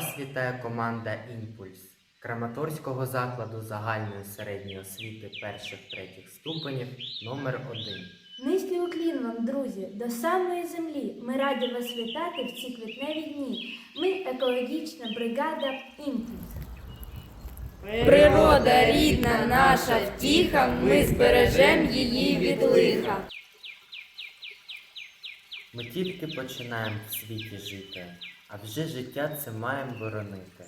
Вас вітає команда Імпульс Краматорського закладу загальної середньої освіти перших-третіх ступенів номер 1 Низький уклін вам, друзі, до самої землі. Ми раді вас вітати в ці квітневі дні. Ми екологічна бригада «Імпульс». Природа рідна наша втіха, ми збережем її від лиха. Ми тільки починаємо в світі жити, а вже життя це маємо боронити.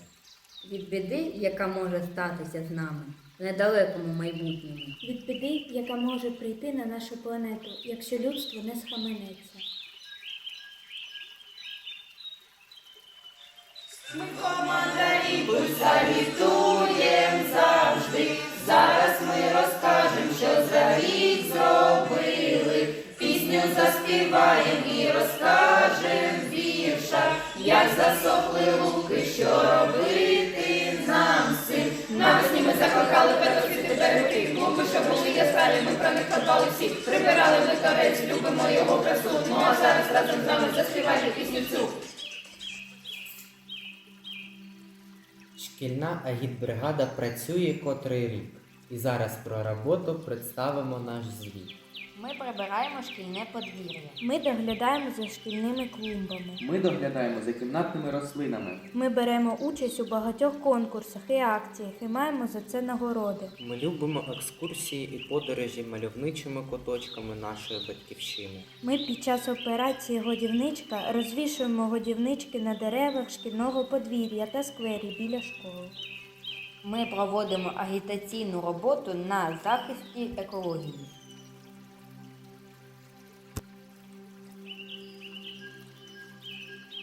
від біди, яка може статися з нами в недалекому майбутньому. Від біди, яка може прийти на нашу планету, якщо людство не схаменеться. Ми команда імпульс завжди. Зараз ми розкажем, що за рік зробили. Пісню заспіваєм і розкажем вірша, як засохли луки, що робити нам цим. Навесні ми закликали петроцвіти берегти, клумби, що були яскраві, ми про них подбали всі. Прибирали ми торець, любимо його красу. Ну а зараз разом з нами заспівайте пісню цю. Шкільна агітбригада працює котрий рік. І зараз про роботу представимо наш звіт. Ми прибираємо шкільне подвір'я. Ми доглядаємо за шкільними клумбами. Ми доглядаємо за кімнатними рослинами. Ми беремо участь у багатьох конкурсах і акціях і маємо за це нагороди. Ми любимо екскурсії і подорожі мальовничими куточками нашої батьківщини. Ми під час операції Годівничка розвішуємо годівнички на деревах шкільного подвір'я та сквері біля школи. Ми проводимо агітаційну роботу на захисті екології.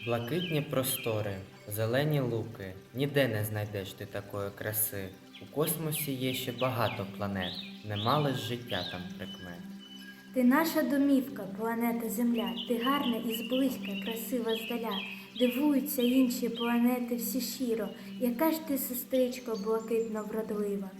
Блакитні простори, зелені луки. Ніде не знайдеш ти такої краси. У космосі є ще багато планет, немало ж життя там прикмет. Ти наша домівка, планета Земля, ти гарна і зблизька, красива здаля. Дивуються інші планети всі щиро, яка ж ти, сестричко, блакитно вродлива.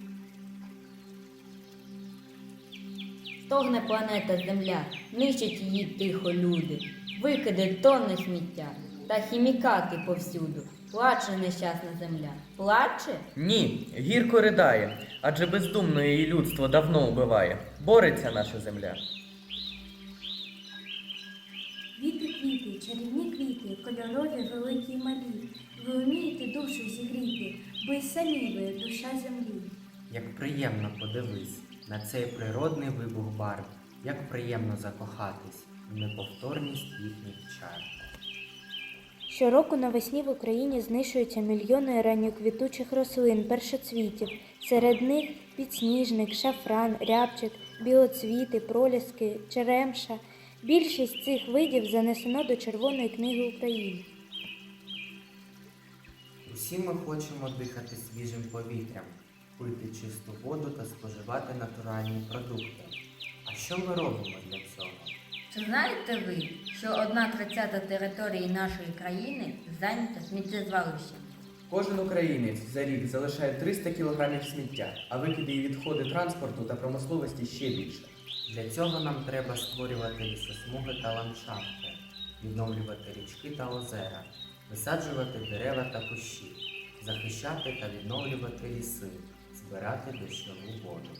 Стогне планета Земля, нищать її тихо люди, викиди тонни сміття та хімікати повсюду. Плаче нещасна земля. Плаче? Ні, гірко ридає, адже бездумно її людство давно вбиває. Бореться наша земля. Квіти, квіти, чарівні квіти, кольорові, великі й малі. Ви вмієте душу зігріти, бо й самі ви душа землі. Як приємно подивись на цей природний вибух барв, як приємно закохатись в неповторність їхніх чар. Щороку навесні в Україні знищуються мільйони ранньоквітучих рослин першоцвітів. Серед них підсніжник, шафран, рябчик, білоцвіти, проліски, черемша. Більшість цих видів занесено до Червоної книги України. Усі ми хочемо дихати свіжим повітрям, пити чисту воду та споживати натуральні продукти. А що ми робимо для цього? Чи знаєте ви, що одна тридцята території нашої країни зайнята сміттєзвалищем? Кожен українець за рік залишає 300 кг сміття, а викиди і відходи транспорту та промисловості ще більше. Для цього нам треба створювати лісосмуги та ландшафти, відновлювати річки та озера, висаджувати дерева та кущі, захищати та відновлювати ліси, збирати дощову воду.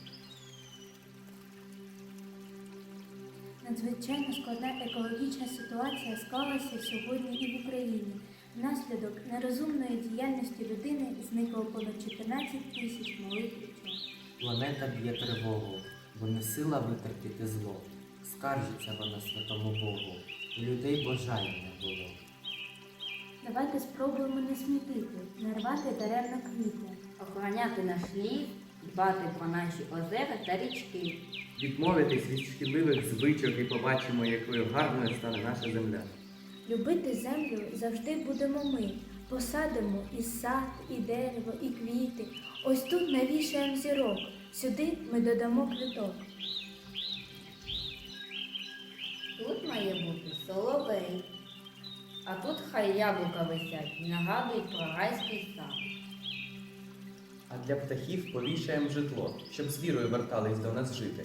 Надзвичайно складна екологічна ситуація склалася сьогодні і в Україні. Внаслідок нерозумної діяльності людини зникло понад 14 тисяч малих дітей. Планета б'є тривогу, бо не сила витерпіти зло. Скаржиться вона святому Богу, у людей бажання не було. Давайте спробуємо не смітити, не рвати даремно квіти. Охороняти наш ліс, дбати про наші озера та річки. Відмовитись від шкідливих звичок і побачимо, якою гарною стане наша земля. Любити землю завжди будемо ми, Посадимо і сад, і дерево, і квіти. Ось тут навішаємо зірок. Сюди ми додамо квіток. Тут має бути соловей. А тут хай яблука висять і нагадують про райський сад. А для птахів повішаємо житло, щоб з вірою вертались до нас жити.